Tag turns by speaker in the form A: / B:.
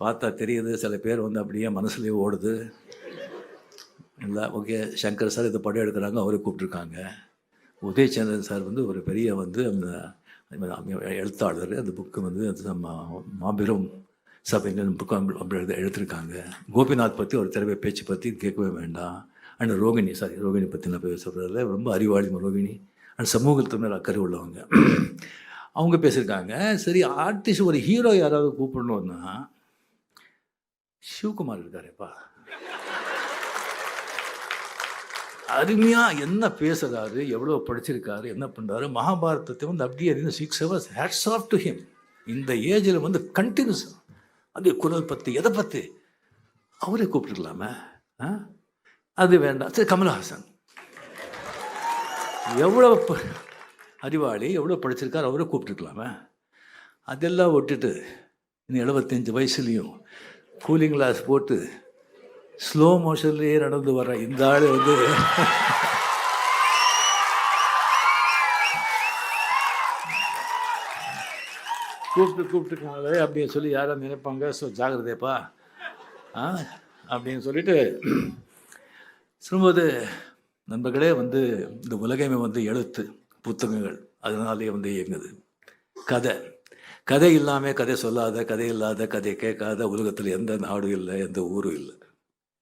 A: பார்த்தா தெரியுது சில பேர் வந்து அப்படியே மனசுலேயே ஓடுது. இல்லை ஓகே சங்கர் சார் இதை படம் எடுக்கிறாங்க அவரை கூப்பிட்ருக்காங்க உதயச்சந்திரன் சார் வந்து ஒரு பெரிய வந்து அந்த எழுத்தாளர் அந்த புக்கு வந்து அது நம்ம மாபெரும் சபைங்க புக்கு அப்படி எழுத கோபிநாத் பற்றி ஒரு திறமை பேச்சு பற்றி கேட்கவே வேண்டாம். அண்ட் ரோகிணி சாரி ரோகிணி பற்றி நான் பேச ரொம்ப அறிவாளி ரோகிணி. அண்ட் சமூகத்து மேலே அக்கறை உள்ளவங்க. அவங்க பேசியிருக்காங்க. சரி ஆர்டிஸ்ட் ஒரு ஹீரோ யாராவது கூப்பிடணுன்னா சிவகுமார் இருக்காரேப்பா அருமையாக என்ன பேசுகிறாரு எவ்வளோ படிச்சிருக்காரு என்ன பண்ணுறாரு மகாபாரதத்தை வந்து அப்படியே இருந்து six hours hats off to him இந்த ஏஜில் வந்து கண்டினியூஸ் அது குரல் பற்றி எதை பற்றி அவரே கூப்பிட்டுருக்கலாமே ஆ? அது வேண்டாம். சரி கமல்ஹாசன். எவ்வளோ ப- அறிவாளி எவ்வளோ படிச்சிருக்காரு அவரே கூப்பிட்டுருக்கலாமே அதெல்லாம் விட்டுட்டு இந்த எழுபத்தஞ்சு வயசுலேயும் கூலிங் கிளாஸ் போட்டு ஸ்லோ மோஷன்லேயே நடந்து வர இந்த ஆள் வந்து கூப்பிட்டு கூப்பிட்டுருக்காங்களே அப்படின்னு சொல்லி யாரும் நினைப்பாங்க. ஸோ ஜாகிரதைப்பா ஆ அப்படின்னு சொல்லிட்டு சொல்லும்போது நண்பர்களே வந்து இந்த உலகமே வந்து எழுத்து புத்தகங்கள். அதனாலேயே வந்து இயங்குது. கதை. கதை இல்லாமல் கதை சொல்லாத கதை இல்லாத கதை கேட்காத உலகத்தில் எந்த நாடும் இல்லை எந்த ஊரும் இல்லை.